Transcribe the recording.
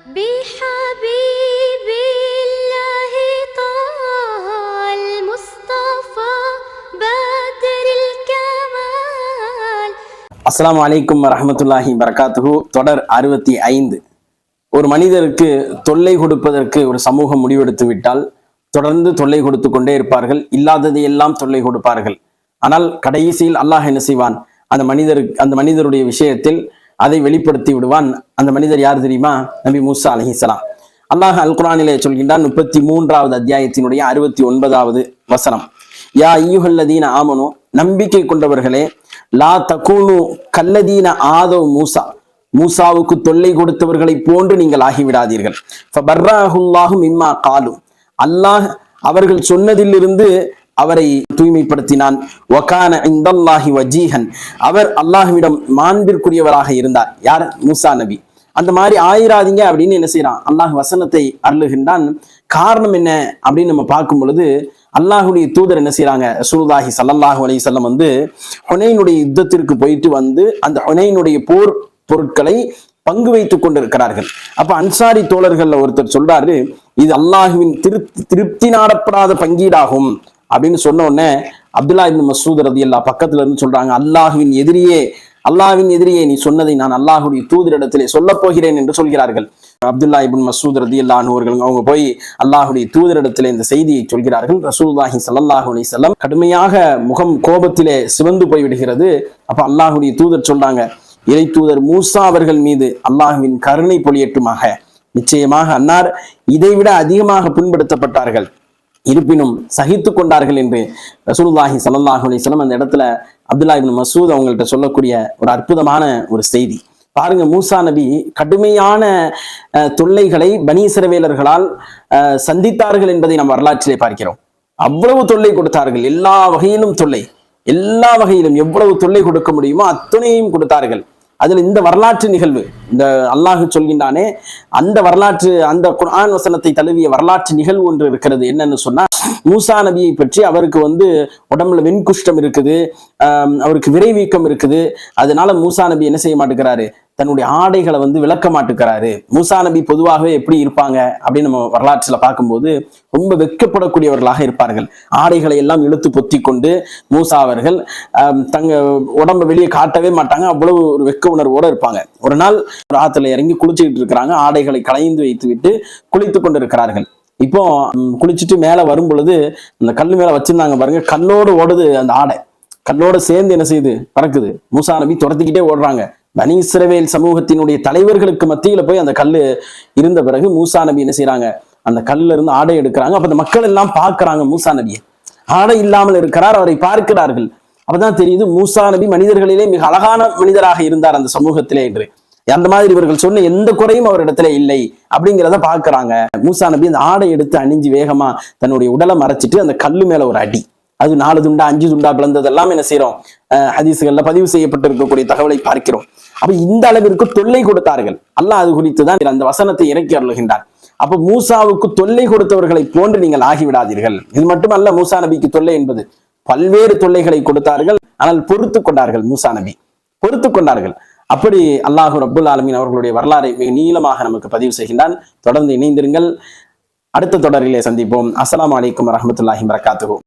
بحبيب الله طه المصطفى بدر الكمال அஸ்ஸலாமு அலைக்கும் வரஹ்மத்துல்லாஹி வரகாத்துஹு தொடர் அறுபத்தி ஐந்து ஒரு மனிதருக்கு தொல்லை கொடுப்பதற்கு ஒரு சமூகம் முடிவெடுத்து விட்டால் தொடர்ந்து தொல்லை கொடுத்து கொண்டே இருப்பார்கள் இல்லாததை எல்லாம் தொல்லை கொடுப்பார்கள் ஆனால் கடைசியில் அல்லாஹ் என்ன செய்வான் அந்த மனிதருக்கு அந்த மனிதருடைய விஷயத்தில் அதை வெளிப்படுத்தி விடுவான். அந்த மனிதர் யார் தெரியுமா? நபி மூசா அலஹிசலாம் அல்லாஹ் அல் குரானிலே சொல்கின்றான் முப்பத்தி மூன்றாவது அத்தியாயத்தினுடைய அறுபத்தி ஒன்பதாவது வசனம். யா ஐயுகல்லதீன ஆமனு நம்பிக்கை கொண்டவர்களே லா தகூனு கல்லதீன ஆதவ் மூசா. மூசாவுக்கு தொல்லை கொடுத்தவர்களை போன்று நீங்கள் ஆகிவிடாதீர்கள். ஃபபர்ராஹுல்லாஹு காலு. அல்லாஹ் அவர்கள் சொன்னதிலிருந்து அவரை தூய்மைப்படுத்தினான். வகான இந்தல்லாஹி வஜீஹன். அவர் அல்லாஹுவிடம் மாண்பிற்குரியவராக இருந்தார். யார்? மூசா நபி. அந்த மாதிரி ஆயிராதீங்க அப்படின்னு என்ன செய்யறான் அல்லாஹ் வசனத்தை அருளுகின்றான். காரணம் என்ன அப்படின்னு நம்ம பார்க்கும் பொழுது அல்லாஹுடைய தூதர் என்ன செய்யறாங்க சுருதாஹி சல்லல்லாஹு அலி செல்லம் வந்து ஹொனைனுடைய யுத்தத்திற்கு போயிட்டு வந்து அந்த ஹொனைனுடைய போர் பொருட்களை பங்கு வைத்துக் கொண்டிருக்கிறார்கள். அப்ப அன்சாரி தோழர்கள்ல ஒருத்தர் சொல்றாரு இது அல்லாஹுவின் திரு திருப்தி நாடப்படாத பங்கீடாகும். அப்படின்னு சொன்ன உடனே அப்துல்லா இபின் மசூத் ரதி அல்லா பக்கத்துல இருந்து சொல்றாங்க அல்லாஹுவின் எதிரியே அல்லாஹுவின் எதிரியே நீ சொன்னதை நான் அல்லாஹுடைய தூதரிடத்திலே சொல்லப் போகிறேன் என்று சொல்கிறார்கள். அப்துல்லா இபின் மசூத் ரதி அவர்கள் அவங்க போய் அல்லாஹுடைய தூதரிடத்திலே இந்த செய்தியை சொல்கிறார்கள். ரசூல்லாஹி ஸல்லல்லாஹு அலி வஸல்லம் கடுமையாக முகம் கோபத்திலே சிவந்து போய் விடுகிறது. அப்ப அல்லாஹுடைய தூதர் சொல்றாங்க இறை தூதர் மூசா அவர்கள் மீது அல்லாஹுவின் கருணை பொழியட்டுமாக. நிச்சயமாக அன்னார் இதைவிட அதிகமாக புண்படுத்தப்பட்டார்கள். இருப்பினும் சகித்து கொண்டார்கள் என்று ரசூலுல்லாஹி சல்லாஹ் அலைஹி அந்த இடத்துல அப்துல்லா இப்னு மசூத் அவங்கள்ட்ட சொல்லக்கூடிய ஒரு அற்புதமான ஒரு செய்தி. பாருங்க மூசா நபி கடுமையான தொல்லைகளை பனீசரவேலர்களால் சந்தித்தார்கள் என்பதை நாம் வரலாற்றிலே பார்க்கிறோம். அவ்வளவு தொல்லை கொடுத்தார்கள். எல்லா வகையிலும் தொல்லை. எல்லா வகையிலும் எவ்வளவு தொல்லை கொடுக்க முடியுமோ அத்துணையும் கொடுத்தார்கள். அதுல இந்த வரலாற்று நிகழ்வு இந்த அல்லாஹ் சொல்கின்றானே அந்த வரலாற்று அந்த குர்ஆன் வசனத்தை தழுவிய வரலாற்று நிகழ்வு ஒன்று இருக்கிறது. என்னன்னு சொன்னா மூசா நபியை பற்றி அவருக்கு வந்து உடம்புல வெண்குஷ்டம் இருக்குது ஆஹ் அவருக்கு விரைவீக்கம் இருக்குது. அதனால மூசா நபி என்ன செய்ய மாட்டேங்கிறாரு? தன்னுடைய ஆடைகளை வந்து விளக்க மாட்டுக்கிறாரு மூசா நபி பொதுவாகவே எப்படி இருப்பாங்க அப்படின்னு நம்ம வரலாற்றில் பார்க்கும்போது ரொம்ப வெட்கப்படக்கூடியவர்களாக இருப்பார்கள். ஆடைகளை எல்லாம் இழுத்து பொத்தி கொண்டு மூசா அவர்கள் தங்க உடம்ப வெளியே காட்டவே மாட்டாங்க. அவ்வளவு ஒரு வெட்க உணர்வோடு இருப்பாங்க. ஒரு நாள் ஒரு ஆத்துல இறங்கி குளிச்சுக்கிட்டு இருக்கிறாங்க. ஆடைகளை களைந்து வைத்து விட்டு குளித்து கொண்டு இருக்கிறார்கள் இப்போ குளிச்சுட்டு மேலே வரும் பொழுது அந்த கல் மேலே வச்சிருந்தாங்க பாருங்க. கல்லோடு ஓடுது அந்த ஆடை. கல்லோட சேர்ந்து என்ன செய்யுது? பறக்குது. மூசா நபி துரத்திக்கிட்டே ஓடுறாங்க. பனி இஸ்ரவேல் சமூகத்தினுடைய தலைவர்களுக்கு மத்தியில போய் அந்த கல்லு இருந்த பிறகு மூசா நபி என்ன செய்றாங்க? அந்த கல்லுல இருந்து ஆடை எடுக்கிறாங்க. அப்ப அந்த மக்கள் எல்லாம் பார்க்கறாங்க மூசா நபியை. ஆடை இல்லாமல் இருக்கிறார் அவரை பார்க்கிறார்கள். அப்பதான் தெரியுது மூசா நபி மனிதர்களிலே மிக அழகான மனிதராக இருந்தார் அந்த சமூகத்திலே என்று. அந்த மாதிரி இவர்கள் சொன்ன எந்த குறையும் அவரிடத்துல இல்லை அப்படிங்கிறத பாக்குறாங்க மூசா நபி அந்த ஆடை எடுத்து அணிஞ்சு வேகமா தன்னுடைய உடலை மறைச்சிட்டு அந்த கல்லு மேல ஒரு அடி. அது நாலு துண்டா அஞ்சு துண்டா பிளந்ததெல்லாம் என்ன செய்யறோம் அஹ் பதிவு செய்யப்பட்டிருக்கக்கூடிய தகவலை பார்க்கிறோம். அப்ப இந்த அளவிற்கு தொல்லை கொடுத்தார்கள். அல்லாஹ் அது குறித்து தான் அந்த வசனத்தை இறக்கி அருளுகின்றார் அப்ப மூசாவுக்கு தொல்லை கொடுத்தவர்களை போன்று நீங்கள் ஆகிவிடாதீர்கள். இது மட்டுமல்ல மூசா நபிக்கு தொல்லை என்பது பல்வேறு தொல்லைகளை கொடுத்தார்கள். ஆனால் பொறுத்து கொண்டார்கள் மூசா நபி. பொறுத்து கொண்டார்கள். அப்படி அல்லாஹு அப்துல் ஆலமின் அவர்களுடைய வரலாறை மிக நீளமாக நமக்கு பதிவு செய்கின்றான். தொடர்ந்து இணைந்திருங்கள். அடுத்த தொடரிலே சந்திப்போம். அஸ்லாம் வலைக்கம் வரமத்துல்லாஹி வரகாத்துஹு